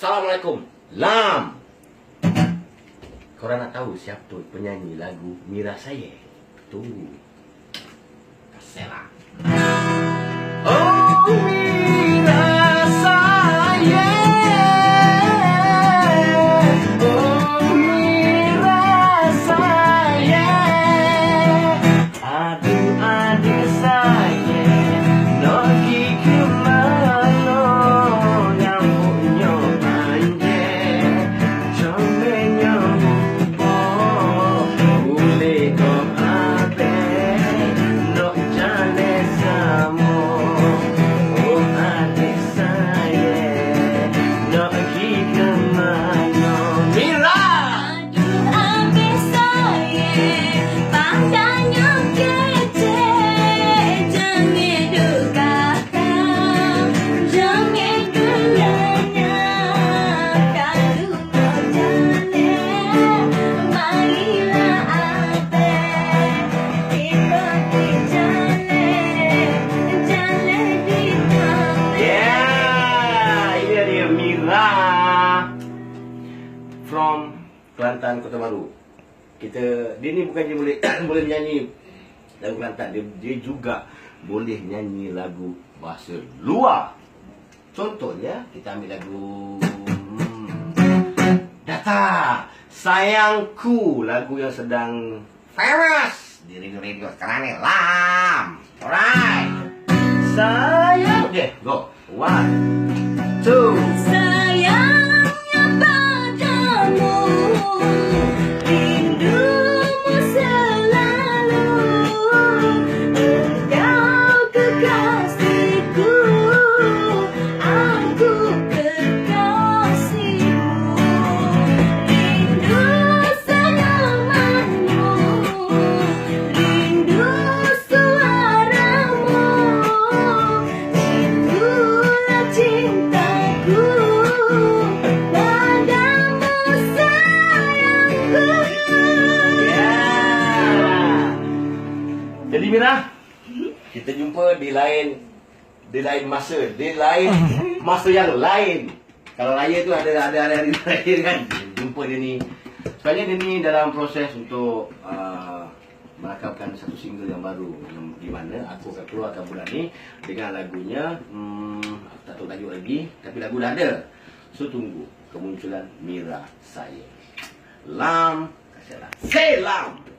Assalamualaikum. Lam. Korang nak tahu siapa penyanyi lagu Mira Saya? Tunggu. Kasihlah. Kelantan Kota Baru. Kita dia ni bukan dia boleh boleh menyanyi lagu Kelantan, dia, dia juga boleh nyanyi lagu bahasa luar. Contohnya kita ambil lagu hmm, Data Sayangku lagu yang sedang famous di radio-radio sekarang ni Lam. Alright. Sayang. Okay, go. One, Jadi Mira, kita jumpa di lain di lain masa, di lain masa yang lain. Kalau raya tu ada ada ada hari raya kan. Jumpa dia ni. Sebenarnya dia ni dalam proses untuk uh, merakamkan satu single yang baru yang di mana aku akan keluarkan bulan ni dengan lagunya hmm, aku tak tahu tajuk lagi tapi lagu dah ada. So tunggu kemunculan Mira saya. Lam, kasihlah. Say lam.